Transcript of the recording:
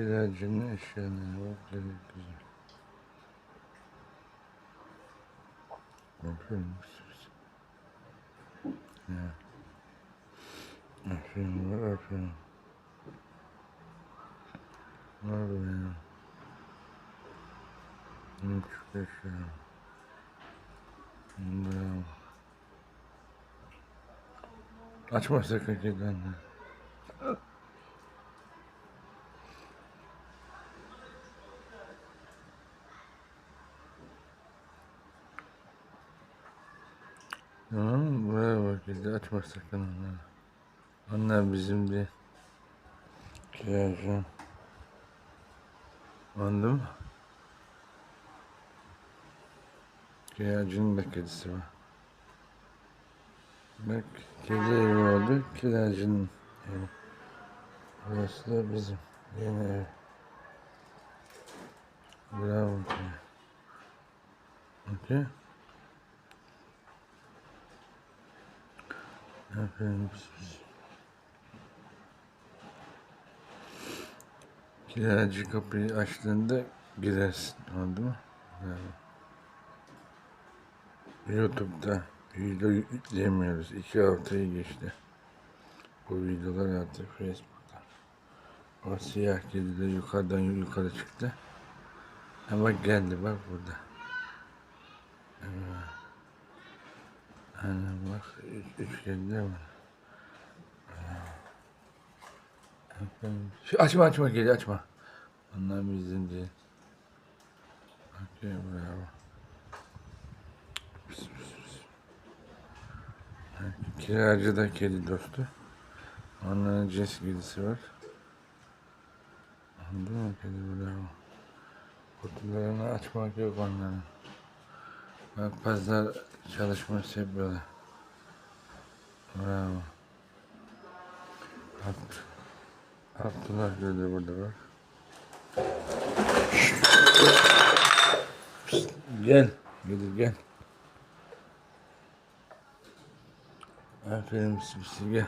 Kiracının eşyaları var. Böyle güzel. Aferin misiniz? Ya. Aferin var aferin. Var benim. Küçük eşya. Bravo. Açma sakın kedini. Tamam mı? Buraya bak kedi açma sakın onları. Onlar bizim değil. Kiracı. Anladın mı? Kiracının da kedisi var. Bak kedi evi oldu. Kiracının evi. Burası da bizim yeni ev. Bravo. Okey. Pis. Kiracı kapıyı açtığında girersin. Oldu mu? Bravo. YouTube'da video yükleyemiyoruz. İki haftayı geçti. Bu videolar artık Facebook'ta. O siyah kedi de yukarıdan yukarı çıktı. Bak geldi bak burada. Evet. Aynen bak üç, üç kedi de var. Şu, açma açma kedi açma. Onlar bizim değil. Okey bravo. Pis, pis, Kiracı da kedi dostu. Onların cins kedisi var. Değil mi kedi bravo. Kutularını açmak yok onların. Bak pazar çalışması yapıyorlar. Bravo. Abd Abdullah Gölü burada. Pişt, Gel. Gel gel. Aferin pis gel.